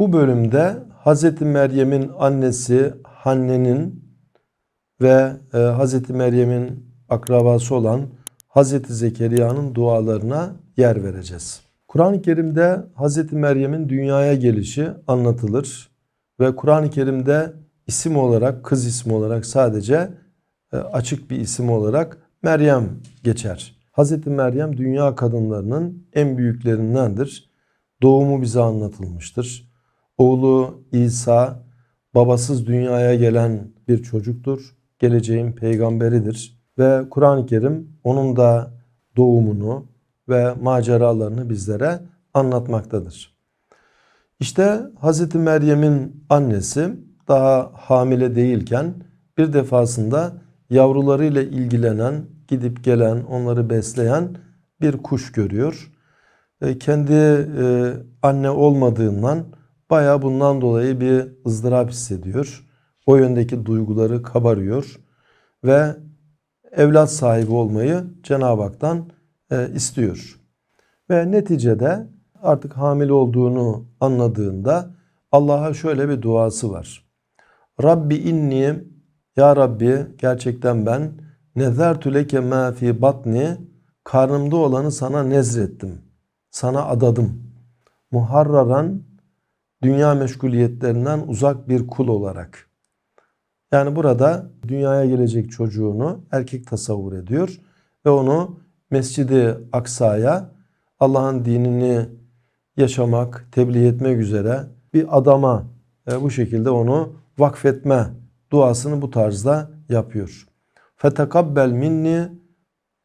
Bu bölümde Hz. Meryem'in annesi Hanne'nin ve e, Hz. Meryem'in akrabası olan Hz. Zekeriya'nın dualarına yer vereceğiz. Kur'an-ı Kerim'de Hz. Meryem'in dünyaya gelişi anlatılır ve Kur'an-ı Kerim'de isim olarak, kız ismi olarak sadece e, açık bir isim olarak Meryem geçer. Hz. Meryem dünya kadınlarının en büyüklerindendir. Doğumu bize anlatılmıştır. Oğlu İsa babasız dünyaya gelen bir çocuktur. Geleceğin peygamberidir. Ve Kur'an-ı Kerim onun da doğumunu ve maceralarını bizlere anlatmaktadır. İşte Hz. Meryem'in annesi daha hamile değilken bir defasında yavrularıyla ilgilenen, gidip gelen, onları besleyen bir kuş görüyor. E, Kendi e, anne olmadığından baya bundan dolayı bir ızdırap hissediyor. O yöndeki duyguları kabarıyor ve evlat sahibi olmayı Cenab-ı Hak'tan e, istiyor. Ve neticede artık hamile olduğunu anladığında Allah'a şöyle bir duası var. Rabbi inni ya Rabbi gerçekten ben nezertü leke ma fi batni karnımda olanı sana nezrettim. Sana adadım. Muharraran dünya meşguliyetlerinden uzak bir kul olarak. Yani burada dünyaya gelecek çocuğunu erkek tasavvur ediyor ve onu Mescidi Aksa'ya Allah'ın dinini yaşamak, tebliğ etmek üzere bir adama e, bu şekilde onu vakfetme duasını bu tarzda yapıyor. Fetekabbel minni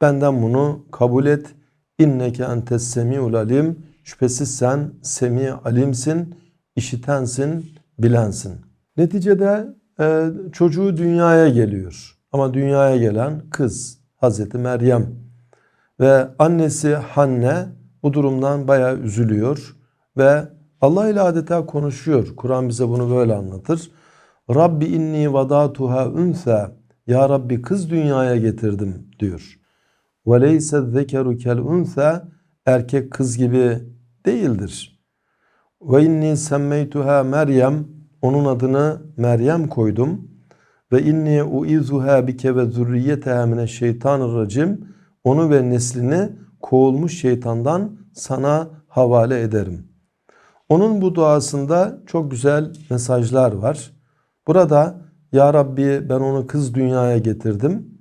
benden bunu kabul et. İnneke entes semiul alim. Şüphesiz sen semi alimsin, işitensin, bilensin. Neticede e, çocuğu dünyaya geliyor. Ama dünyaya gelen kız Hazreti Meryem ve annesi Hanne bu durumdan bayağı üzülüyor ve Allah ile adeta konuşuyor. Kur'an bize bunu böyle anlatır. Rabbi inni vadatuha unsa ya Rabbi kız dünyaya getirdim diyor. Ve leyse zekeru kel unsa erkek kız gibi değildir. Ve inni semmeytuha Meryem onun adını Meryem koydum. Ve inni uizuha bike ve zürriyeteha mineşşeytanirracim onu ve neslini kovulmuş şeytandan sana havale ederim. Onun bu duasında çok güzel mesajlar var. Burada Ya Rabbi ben onu kız dünyaya getirdim.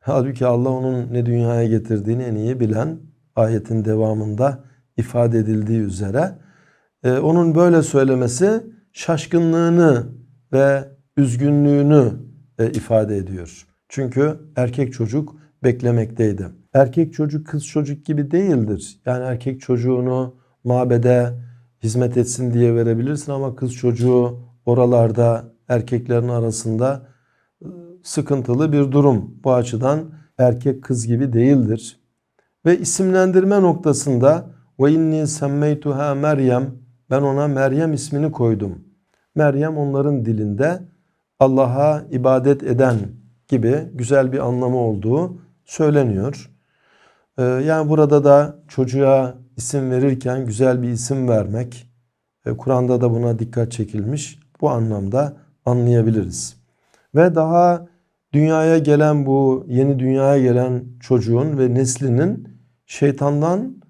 Halbuki Allah onun ne dünyaya getirdiğini en iyi bilen ayetin devamında ifade edildiği üzere e, onun böyle söylemesi şaşkınlığını ve üzgünlüğünü e, ifade ediyor. Çünkü erkek çocuk beklemekteydi. Erkek çocuk kız çocuk gibi değildir. Yani erkek çocuğunu mabede hizmet etsin diye verebilirsin ama kız çocuğu oralarda erkeklerin arasında ıı, sıkıntılı bir durum. Bu açıdan erkek kız gibi değildir. Ve isimlendirme noktasında ve inni semmeytuha Meryem ben ona Meryem ismini koydum. Meryem onların dilinde Allah'a ibadet eden gibi güzel bir anlamı olduğu söyleniyor. Ee, yani burada da çocuğa isim verirken güzel bir isim vermek, e, Kur'an'da da buna dikkat çekilmiş. Bu anlamda anlayabiliriz. Ve daha dünyaya gelen bu yeni dünyaya gelen çocuğun ve neslinin şeytandan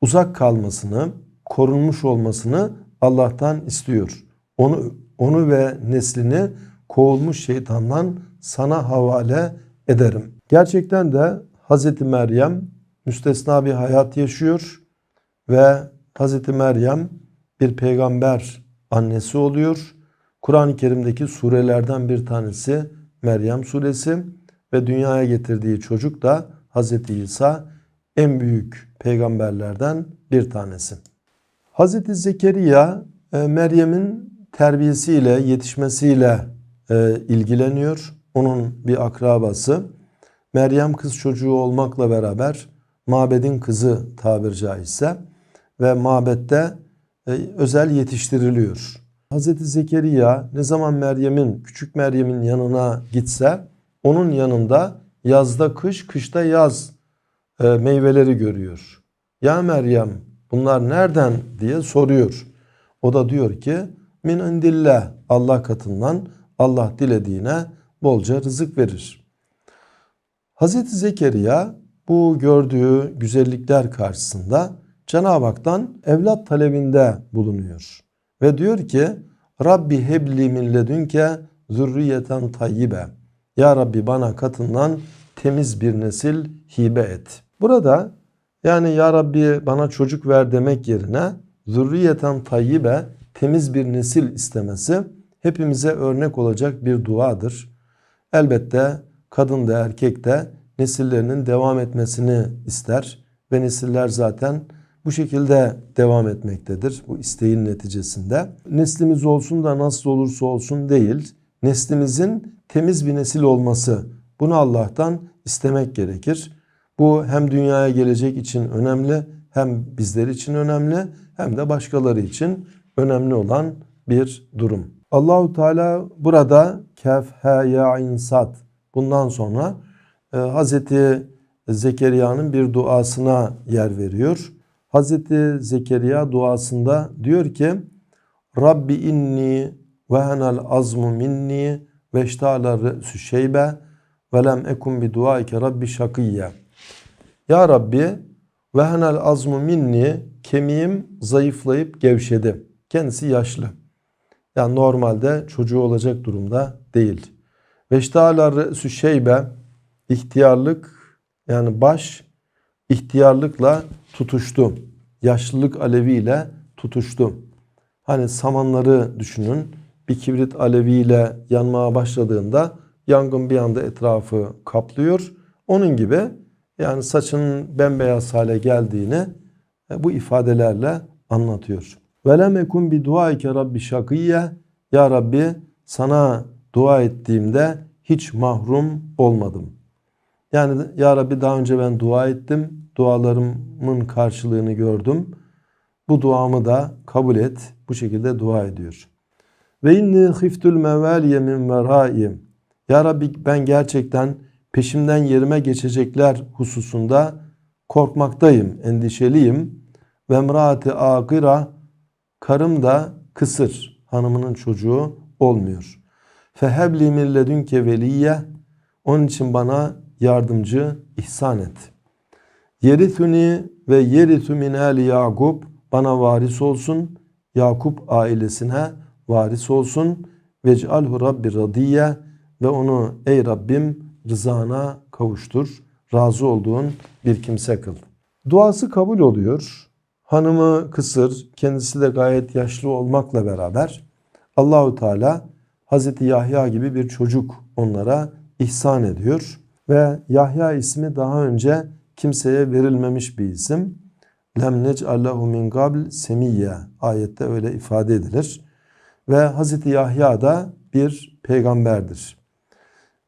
uzak kalmasını, korunmuş olmasını Allah'tan istiyor. Onu onu ve neslini kovulmuş şeytandan sana havale ederim. Gerçekten de Hazreti Meryem müstesna bir hayat yaşıyor ve Hazreti Meryem bir peygamber annesi oluyor. Kur'an-ı Kerim'deki surelerden bir tanesi Meryem suresi ve dünyaya getirdiği çocuk da Hazreti İsa en büyük peygamberlerden bir tanesi. Hazreti Zekeriya e, Meryem'in terbiyesiyle, yetişmesiyle e, ilgileniyor. Onun bir akrabası. Meryem kız çocuğu olmakla beraber mabedin kızı tabir caizse ve mabette e, özel yetiştiriliyor. Hazreti Zekeriya ne zaman Meryem'in, küçük Meryem'in yanına gitse onun yanında yazda kış, kışta yaz meyveleri görüyor. Ya Meryem bunlar nereden diye soruyor. O da diyor ki min indillah Allah katından Allah dilediğine bolca rızık verir. Hazreti Zekeriya bu gördüğü güzellikler karşısında Cenab-ı Hak'tan evlat talebinde bulunuyor. Ve diyor ki Rabbi hebli min ledünke zürriyeten tayyibe. Ya Rabbi bana katından temiz bir nesil hibe et. Burada yani Ya Rabbi bana çocuk ver demek yerine zürriyeten tayyibe temiz bir nesil istemesi hepimize örnek olacak bir duadır. Elbette kadın da erkek de nesillerinin devam etmesini ister ve nesiller zaten bu şekilde devam etmektedir bu isteğin neticesinde. Neslimiz olsun da nasıl olursa olsun değil, neslimizin temiz bir nesil olması. Bunu Allah'tan istemek gerekir. Bu hem dünyaya gelecek için önemli, hem bizler için önemli, hem de başkaları için önemli olan bir durum. Allahu Teala burada kef he ya insat bundan sonra e, Hazreti Zekeriya'nın bir duasına yer veriyor. Hazreti Zekeriya duasında diyor ki Rabbi inni ve henel azmu minni ve iştala re'sü şeybe ve lem ekun bi duaike rabbi şakiyye. Ya Rabbi ve henel azmu minni kemiğim zayıflayıp gevşedi. Kendisi yaşlı. Yani normalde çocuğu olacak durumda değil. Ve iştala re'sü şeybe ihtiyarlık yani baş ihtiyarlıkla tutuştu. Yaşlılık aleviyle tutuştu. Hani samanları düşünün. Bir kibrit aleviyle yanmaya başladığında yangın bir anda etrafı kaplıyor. Onun gibi yani saçının bembeyaz hale geldiğini e, bu ifadelerle anlatıyor. Velem ekun bi duaike rabbi şakiyye ya Rabbi sana dua ettiğimde hiç mahrum olmadım. Yani ya Rabbi daha önce ben dua ettim. Dualarımın karşılığını gördüm. Bu duamı da kabul et. Bu şekilde dua ediyor. Ve inni khiftul mevaliye min verayim. Ya Rabbi ben gerçekten peşimden yerime geçecekler hususunda korkmaktayım, endişeliyim. Ve emraati akira karım da kısır, hanımının çocuğu olmuyor. Fehebli min ledünke veliyye onun için bana yardımcı ihsan et. Yerithuni ve yerithu min ali Yakup bana varis olsun. Yakup ailesine varis olsun. Vec'alhu Rabbi radiye ve onu ey Rabbim rızana kavuştur. Razı olduğun bir kimse kıl. Duası kabul oluyor. Hanımı kısır, kendisi de gayet yaşlı olmakla beraber Allahu Teala Hazreti Yahya gibi bir çocuk onlara ihsan ediyor ve Yahya ismi daha önce kimseye verilmemiş bir isim. Lem nec'allahu min qabl semiyye ayette öyle ifade edilir. Ve Hazreti Yahya da bir peygamberdir.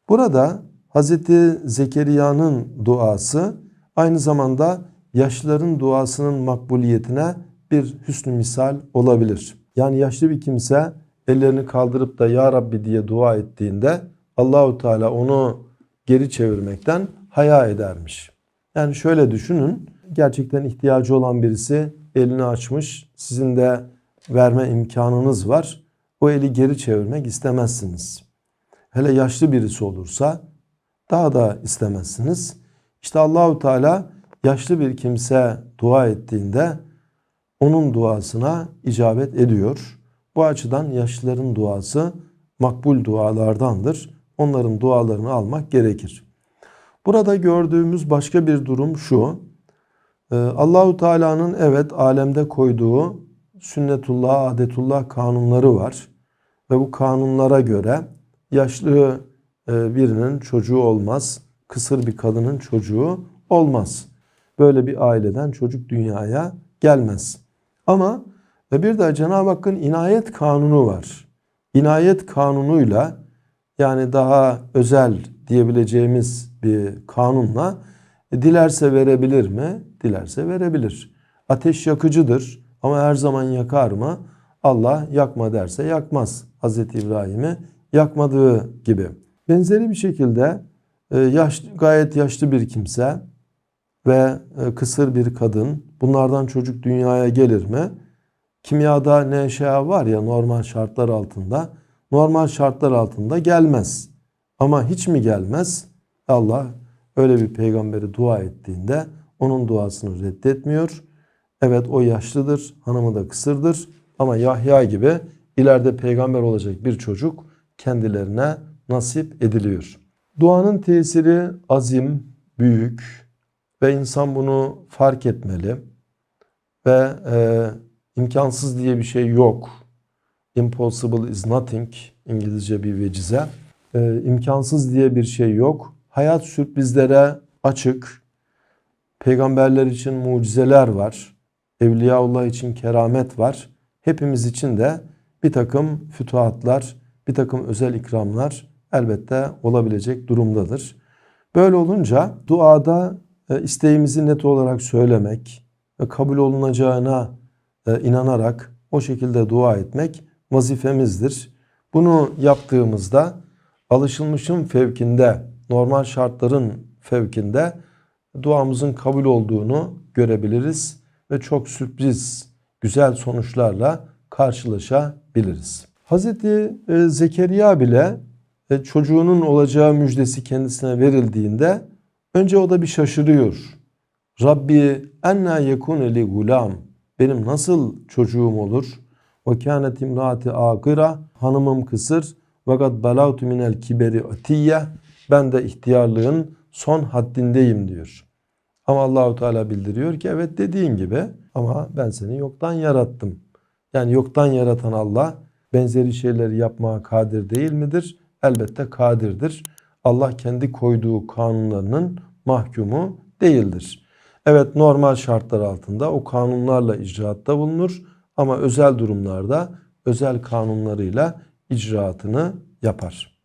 Burada Hazreti Zekeriya'nın duası aynı zamanda yaşlıların duasının makbuliyetine bir hüsnü misal olabilir. Yani yaşlı bir kimse ellerini kaldırıp da Ya Rabbi diye dua ettiğinde Allahu Teala onu geri çevirmekten haya edermiş. Yani şöyle düşünün. Gerçekten ihtiyacı olan birisi elini açmış. Sizin de verme imkanınız var. O eli geri çevirmek istemezsiniz. Hele yaşlı birisi olursa daha da istemezsiniz. İşte Allahu Teala yaşlı bir kimse dua ettiğinde onun duasına icabet ediyor. Bu açıdan yaşlıların duası makbul dualardandır. Onların dualarını almak gerekir. Burada gördüğümüz başka bir durum şu. Ee, Allahu Teala'nın evet alemde koyduğu sünnetullah, adetullah kanunları var. Ve bu kanunlara göre yaşlı birinin çocuğu olmaz. Kısır bir kadının çocuğu olmaz. Böyle bir aileden çocuk dünyaya gelmez. Ama ve bir de Cenab-ı Hakk'ın inayet kanunu var. İnayet kanunuyla yani daha özel diyebileceğimiz bir kanunla e, dilerse verebilir mi? Dilerse verebilir. Ateş yakıcıdır ama her zaman yakar mı? Allah yakma derse yakmaz. Hazreti İbrahim'i yakmadığı gibi. Benzeri bir şekilde e, yaş, gayet yaşlı bir kimse ve e, kısır bir kadın bunlardan çocuk dünyaya gelir mi? Kimyada NŞA var ya normal şartlar altında. Normal şartlar altında gelmez. Ama hiç mi gelmez? Allah öyle bir peygamberi dua ettiğinde onun duasını reddetmiyor. Evet o yaşlıdır, hanımı da kısırdır ama Yahya gibi ileride peygamber olacak bir çocuk kendilerine nasip ediliyor. Duanın tesiri azim, büyük ve insan bunu fark etmeli ve e, imkansız diye bir şey yok. Impossible is nothing İngilizce bir vecize. E, imkansız diye bir şey yok. Hayat sürprizlere açık. Peygamberler için mucizeler var. Evliyaullah için keramet var. Hepimiz için de bir takım fütuhatlar, bir takım özel ikramlar elbette olabilecek durumdadır. Böyle olunca duada e, isteğimizi net olarak söylemek ve kabul olunacağına e, inanarak o şekilde dua etmek vazifemizdir. Bunu yaptığımızda alışılmışın fevkinde, normal şartların fevkinde duamızın kabul olduğunu görebiliriz ve çok sürpriz, güzel sonuçlarla karşılaşabiliriz. Hazreti e, Zekeriya bile çocuğunun olacağı müjdesi kendisine verildiğinde önce o da bir şaşırıyor. Rabbi enna yekune li gulam. Benim nasıl çocuğum olur? Ve kânet imraati akira. Hanımım kısır. Ve kad balagtu minel kiberi atiyye. Ben de ihtiyarlığın son haddindeyim diyor. Ama Allahu Teala bildiriyor ki evet dediğin gibi ama ben seni yoktan yarattım. Yani yoktan yaratan Allah benzeri şeyleri yapmaya kadir değil midir? Elbette kadirdir. Allah kendi koyduğu kanunlarının mahkumu değildir. Evet normal şartlar altında o kanunlarla icraatta bulunur ama özel durumlarda özel kanunlarıyla icraatını yapar.